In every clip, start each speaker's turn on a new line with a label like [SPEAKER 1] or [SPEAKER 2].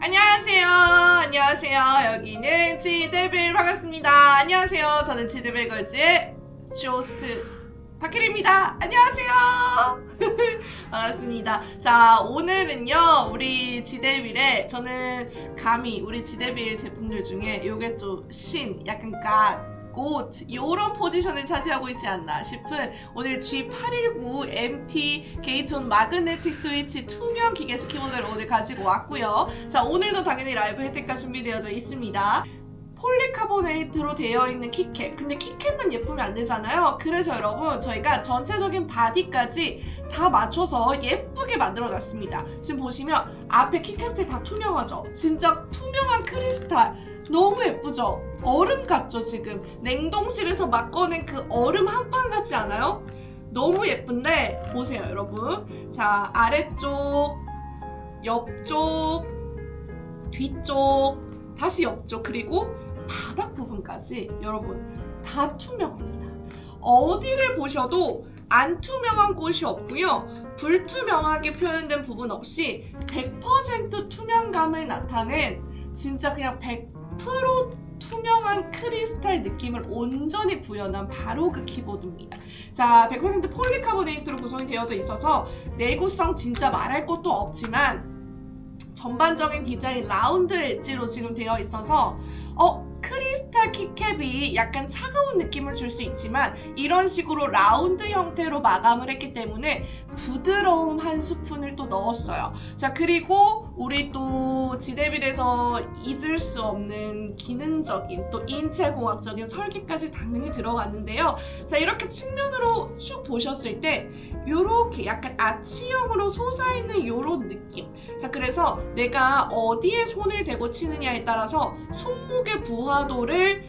[SPEAKER 1] 안녕하세요. 안녕하세요. 여기는 지데빌 반갑습니다. 안녕하세요. 저는 지데빌 걸즈의 쇼스트 박혜리입니다. 안녕하세요. 반갑습니다. 자, 오늘은요, 우리 지데빌의 저는 감히 우리 지데빌 제품들 중에 요게 또 신, 약간 갓, 곧 요런 포지션을 차지하고 있지 않나 싶은 오늘 G819 MT 게이톤 마그네틱 스위치 투명 기계식 키보드를 오늘 가지고 왔고요. 자, 오늘도 당연히 라이브 혜택가 준비되어져 있습니다. 폴리카보네이트로 되어 있는 키캡. 근데 키캡만 예쁘면 안 되잖아요. 그래서 여러분, 저희가 전체적인 바디까지 다 맞춰서 예쁘게 만들어 놨습니다. 지금 보시면 앞에 키캡들 다 투명하죠? 진짜 투명한 크리스탈. 너무 예쁘죠? 얼음 같죠, 지금? 냉동실에서 막 꺼낸 그 얼음 한 판 같지 않아요? 너무 예쁜데, 보세요, 여러분. 자, 아래쪽, 옆쪽, 뒤쪽, 다시 옆쪽, 그리고 바닥 부분까지 여러분 다 투명합니다. 어디를 보셔도 안 투명한 곳이 없고요. 불투명하게 표현된 부분 없이 100% 투명감을 나타낸 진짜 그냥 100% 투명한 크리스탈 느낌을 온전히 구현한 바로 그 키보드입니다. 자, 100% 폴리카보네이트로 구성이 되어져 있어서 내구성 진짜 말할 것도 없지만 전반적인 디자인 라운드 엣지로 지금 되어 있어서 어 크리스탈 키캡이 약간 차가운 느낌을 줄 수 있지만 이런 식으로 라운드 형태로 마감을 했기 때문에 부드러움 한 스푼을 또 넣었어요. 자 그리고 우리 또 지데빌에서 잊을 수 없는 기능적인 또 인체공학적인 설계까지 당연히 들어갔는데요. 자 이렇게 측면으로 쭉 보셨을 때 요렇게 약간 아치형으로 솟아있는 요런 느낌. 자, 그래서 내가 어디에 손을 대고 치느냐에 따라서 손목의 부하도를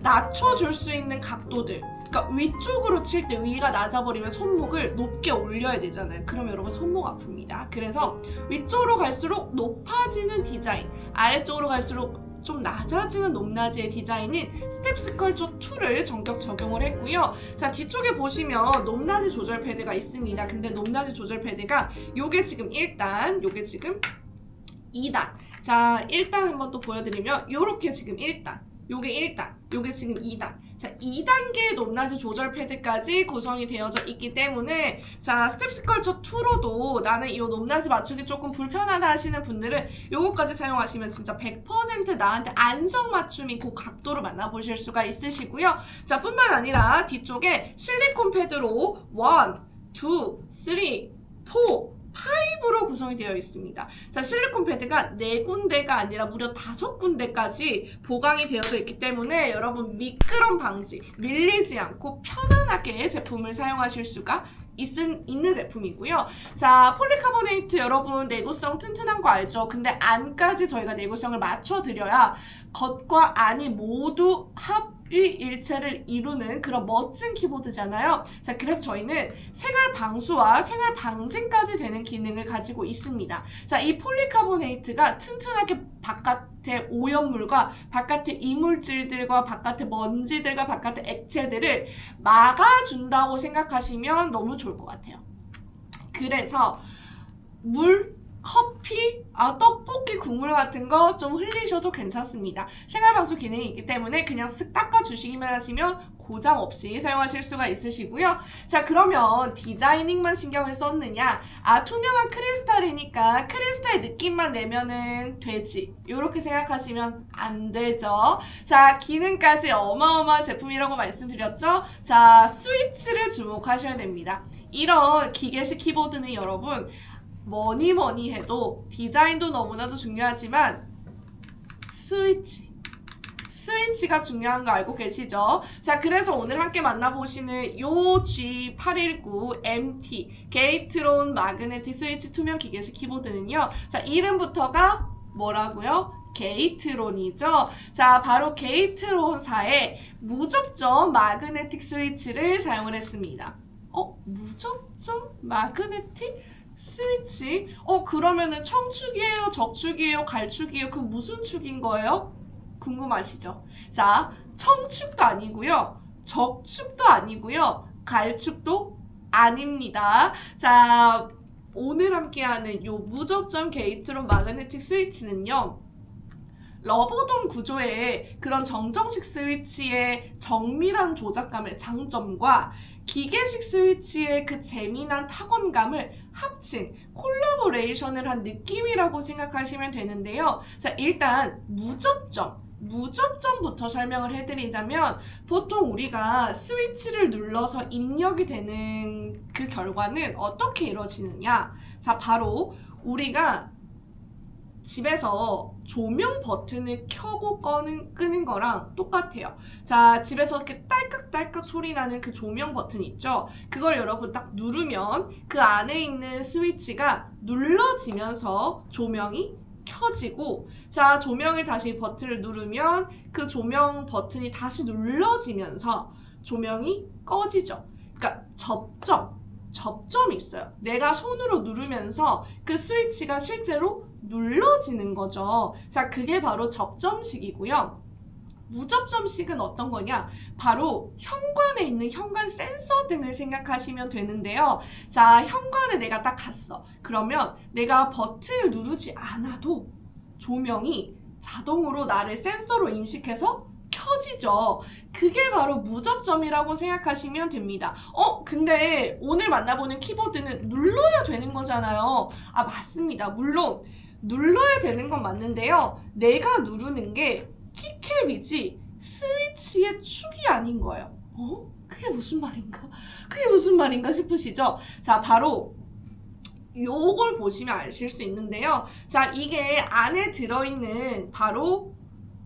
[SPEAKER 1] 낮춰줄 수 있는 각도들. 그러니까 위쪽으로 칠 때 위가 낮아버리면 손목을 높게 올려야 되잖아요. 그럼 여러분 손목 아픕니다. 그래서 위쪽으로 갈수록 높아지는 디자인, 아래쪽으로 갈수록 좀 낮아지는 높낮이의 디자인인 스텝 스컬처 2를 전격 적용을 했고요. 자 뒤쪽에 보시면 높낮이 조절 패드가 있습니다. 근데 높낮이 조절 패드가 요게 지금 1단, 요게 지금 2단. 자 1단 한번 또 보여드리면 요렇게 지금 1단, 요게 1단, 요게 지금 2단. 자, 2단계의 높낮이 조절 패드까지 구성이 되어져 있기 때문에 자, 스텝 스컬처 2로도 나는 이 높낮이 맞추기 조금 불편하다 하시는 분들은 요거까지 사용하시면 진짜 100% 나한테 안성 맞춤이 그 각도로 만나보실 수가 있으시고요. 자, 뿐만 아니라 뒤쪽에 실리콘 패드로 1, 2, 3, 4, 5로 구성이 되어 있습니다. 자, 실리콘 패드가 4군데가 아니라 무려 5군데까지 보강이 되어져 있기 때문에 여러분 미끄럼 방지, 밀리지 않고 편안하게 제품을 사용하실 수가 있은, 있는 제품이고요. 자, 폴리카보네이트 여러분 내구성 튼튼한 거 알죠? 근데 안까지 저희가 내구성을 맞춰드려야 겉과 안이 모두 합 이 일체를 이루는 그런 멋진 키보드잖아요. 자, 그래서 저희는 생활 방수와 생활 방진까지 되는 기능을 가지고 있습니다. 자, 이 폴리카보네이트가 튼튼하게 바깥의 오염물과 바깥의 이물질들과 바깥의 먼지들과 바깥의 액체들을 막아준다고 생각하시면 너무 좋을 것 같아요. 그래서 물, 커피, 아, 떡볶이 국물 같은 거 좀 흘리셔도 괜찮습니다. 생활방수 기능이 있기 때문에 그냥 쓱 닦아주시기만 하시면 고장 없이 사용하실 수가 있으시고요. 자, 그러면 디자이닝만 신경을 썼느냐? 아, 투명한 크리스탈이니까 크리스탈 느낌만 내면은 되지. 이렇게 생각하시면 안 되죠. 자, 기능까지 어마어마한 제품이라고 말씀드렸죠? 자, 스위치를 주목하셔야 됩니다. 이런 기계식 키보드는 여러분, 뭐니 뭐니 해도 디자인도 너무나도 중요하지만 스위치 스위치가 중요한 거 알고 계시죠? 자, 그래서 오늘 함께 만나보시는 요 G819 MT 게이트론 마그네틱 스위치 투명 기계식 키보드는요. 자, 이름부터가 뭐라고요? 게이트론이죠. 자, 바로 게이트론사의 무접점 마그네틱 스위치를 사용을 했습니다. 어, 무접점 마그네틱 스위치? 어, 그러면은 청축이에요? 적축이에요? 갈축이에요? 그 무슨 축인 거예요? 궁금하시죠? 자, 청축도 아니고요. 적축도 아니고요. 갈축도 아닙니다. 자, 오늘 함께하는 요 무접점 게이트론 마그네틱 스위치는요. 러버돔 구조의 그런 정정식 스위치의 정밀한 조작감의 장점과 기계식 스위치의 그 재미난 타건감을 합친 콜라보레이션을 한 느낌이라고 생각하시면 되는데요. 자, 일단 무접점. 무접점부터 설명을 해드리자면 보통 우리가 스위치를 눌러서 입력이 되는 그 결과는 어떻게 이루어지느냐? 자, 바로 우리가 집에서 조명 버튼을 켜고 꺼는, 끄는 거랑 똑같아요. 자, 집에서 이렇게 딸깍딸깍 소리 나는 그 조명 버튼 있죠? 그걸 여러분 딱 누르면 그 안에 있는 스위치가 눌러지면서 조명이 켜지고, 자, 조명을 다시 버튼을 누르면 그 조명 버튼이 다시 눌러지면서 조명이 꺼지죠. 그러니까 접점, 접점이 있어요. 내가 손으로 누르면서 그 스위치가 실제로 눌러지는 거죠. 자, 그게 바로 접점식이고요. 무접점식은 어떤 거냐? 바로 현관에 있는 현관 센서 등을 생각하시면 되는데요. 자, 현관에 내가 딱 갔어. 그러면 내가 버튼을 누르지 않아도 조명이 자동으로 나를 센서로 인식해서 켜지죠. 그게 바로 무접점이라고 생각하시면 됩니다. 어, 근데 오늘 만나보는 키보드는 눌러야 되는 거잖아요. 아, 맞습니다. 물론 눌러야 되는 건 맞는데요. 내가 누르는 게 키캡이지 스위치의 축이 아닌 거예요. 어? 그게 무슨 말인가? 그게 무슨 말인가 싶으시죠? 자, 바로 요걸 보시면 아실 수 있는데요. 자, 이게 안에 들어있는 바로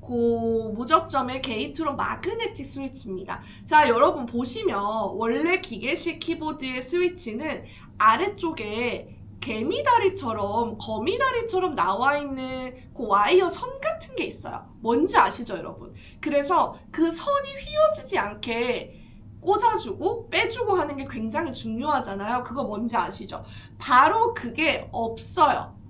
[SPEAKER 1] 고 무접점의 게이트로 마그네틱 스위치입니다. 자, 여러분 보시면 원래 기계식 키보드의 스위치는 아래쪽에 개미다리처럼 거미다리처럼 나와 있는 그 와이어 선 같은 게 있어요. 뭔지 아시죠, 여러분? 그래서 그 선이 휘어지지 않게 꽂아주고 빼주고 하는 게 굉장히 중요하잖아요. 그거 뭔지 아시죠? 바로 그게 없어요.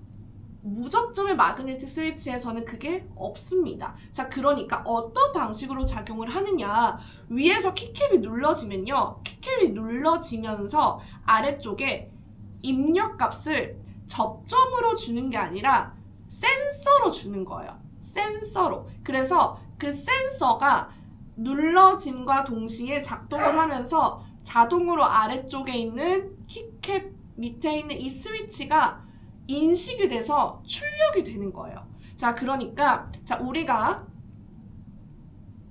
[SPEAKER 1] 무접점의 마그네틱 스위치에서는 그게 없습니다. 자, 그러니까 어떤 방식으로 작용을 하느냐. 위에서 키캡이 눌러지면요. 키캡이 눌러지면서 아래쪽에 입력 값을 접점으로 주는 게 아니라 센서로 주는 거예요. 센서로. 그래서 그 센서가 눌러짐과 동시에 작동을 하면서 자동으로 아래쪽에 있는 키캡 밑에 있는 이 스위치가 인식이 돼서 출력이 되는 거예요. 자, 그러니까 자, 우리가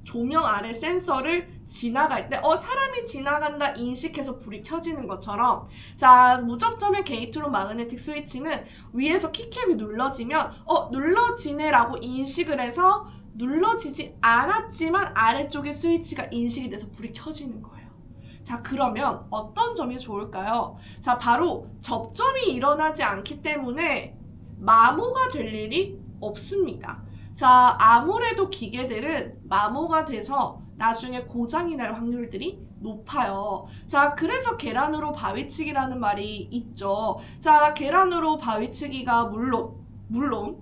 [SPEAKER 1] 조명 아래 센서를 지나갈 때, 어, 사람이 지나간다 인식해서 불이 켜지는 것처럼, 자, 무접점의 게이트로 마그네틱 스위치는 위에서 키캡이 눌러지면, 어, 눌러지네라고 인식을 해서 눌러지지 않았지만 아래쪽에 스위치가 인식이 돼서 불이 켜지는 거예요. 자, 그러면 어떤 점이 좋을까요? 자, 바로 접점이 일어나지 않기 때문에 마모가 될 일이 없습니다. 자, 아무래도 기계들은 마모가 돼서 나중에 고장이 날 확률들이 높아요. 자, 그래서 계란으로 바위치기라는 말이 있죠. 자, 계란으로 바위치기가 물론, 물론,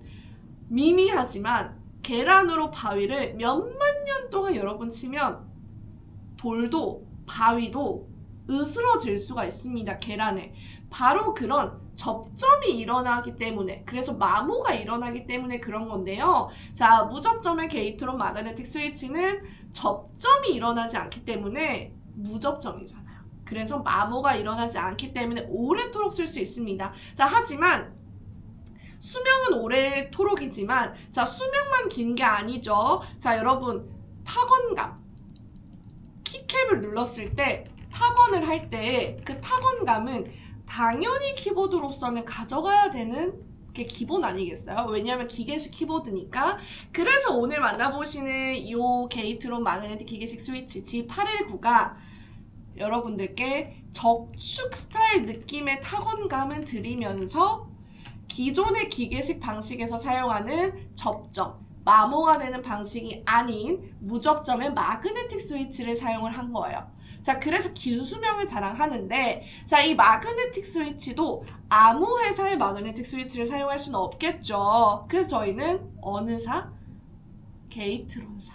[SPEAKER 1] 미미하지만 계란으로 바위를 몇만 년 동안 여러분 치면 돌도 바위도 으스러질 수가 있습니다. 계란에. 바로 그런 접점이 일어나기 때문에 그래서 마모가 일어나기 때문에 그런 건데요. 자, 무접점의 게이트론 마그네틱 스위치는 접점이 일어나지 않기 때문에 무접점이잖아요. 그래서 마모가 일어나지 않기 때문에 오래도록 쓸 수 있습니다. 자, 하지만 수명은 오래도록이지만 자, 수명만 긴 게 아니죠. 자, 여러분 타건감 키캡을 눌렀을 때 타건을 할 때 그 타건감은 당연히 키보드로서는 가져가야 되는 게 기본 아니겠어요? 왜냐하면 기계식 키보드니까. 그래서 오늘 만나보시는 이 게이트론 마그네틱 기계식 스위치 G819가 여러분들께 적축 스타일 느낌의 타건감을 드리면서 기존의 기계식 방식에서 사용하는 접점, 마모가 되는 방식이 아닌 무접점의 마그네틱 스위치를 사용을 한 거예요. 자, 그래서 긴 수명을 자랑하는데, 자, 이 마그네틱 스위치도 아무 회사의 마그네틱 스위치를 사용할 수는 없겠죠. 그래서 저희는 어느 사? 게이트론사.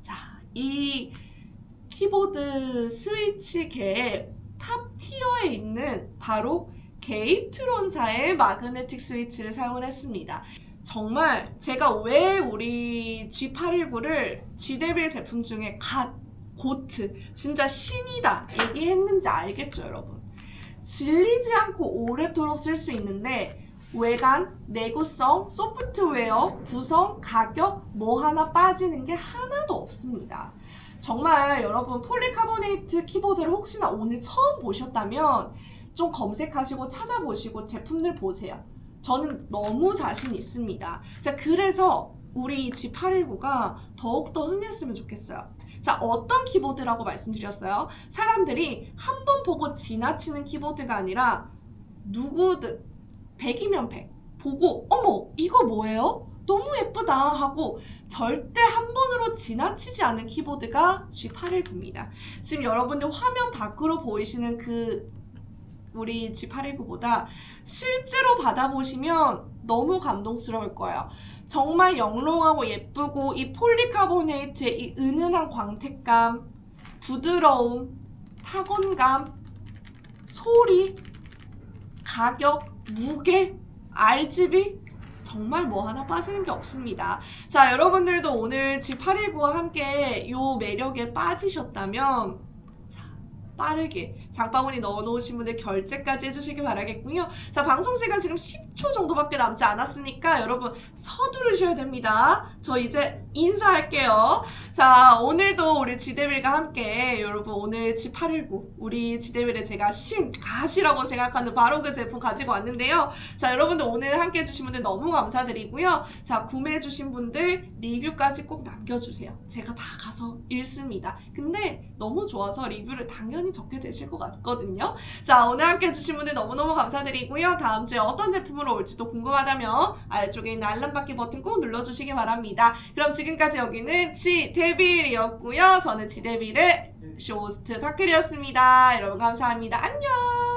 [SPEAKER 1] 자, 이 키보드 스위치계의 탑 티어에 있는 바로 게이트론사의 마그네틱 스위치를 사용을 했습니다. 정말 제가 왜 우리 G819를 G데빌 제품 중에 갓, 고트, 진짜 신이다 얘기했는지 알겠죠, 여러분? 질리지 않고 오래도록 쓸 수 있는데 외관, 내구성, 소프트웨어, 구성, 가격 뭐 하나 빠지는 게 하나도 없습니다. 정말 여러분 폴리카보네이트 키보드를 혹시나 오늘 처음 보셨다면 좀 검색하시고 찾아보시고 제품들 보세요. 저는 너무 자신 있습니다. 자, 그래서 우리 G819가 더욱더 흥했으면 좋겠어요. 자, 어떤 키보드라고 말씀드렸어요? 사람들이 한 번 보고 지나치는 키보드가 아니라 누구든 100이면 100 보고 어머 이거 뭐예요? 너무 예쁘다 하고 절대 한 번으로 지나치지 않은 키보드가 G819입니다. 지금 여러분들 화면 밖으로 보이시는 그 우리 G819보다 실제로 받아보시면 너무 감동스러울 거예요. 정말 영롱하고 예쁘고 이 폴리카보네이트의 이 은은한 광택감, 부드러움, 타건감, 소리, 가격, 무게, RGB 정말 뭐 하나 빠지는 게 없습니다. 자, 여러분들도 오늘 G819와 함께 요 매력에 빠지셨다면 자, 빠르게 장바구니 넣어놓으신 분들 결제까지 해주시기 바라겠고요. 자, 방송 시간 지금 10초 정도밖에 남지 않았으니까 여러분 서두르셔야 됩니다. 저 이제 인사할게요. 자, 오늘도 우리 지데빌과 함께 여러분 오늘 G819 우리 지데빌에 제가 신, 가시라고 생각하는 바로 그 제품 가지고 왔는데요. 자, 여러분들 오늘 함께 해주신 분들 너무 감사드리고요. 자, 구매해주신 분들 리뷰까지 꼭 남겨주세요. 제가 다 가서 읽습니다. 근데 너무 좋아서 리뷰를 당연히 적게 되실 것 같거든요. 자, 오늘 함께 해주신 분들 너무너무 감사드리고요. 다음 주에 어떤 제품으로 올지도 궁금하다면 아래쪽에 있는 알람 받기 버튼 꼭 눌러주시기 바랍니다. 그럼 지금 까지 여기는 지데빌이었고요. 저는 지데빌의 쇼호스트 파클이었습니다. 여러분 감사합니다. 안녕!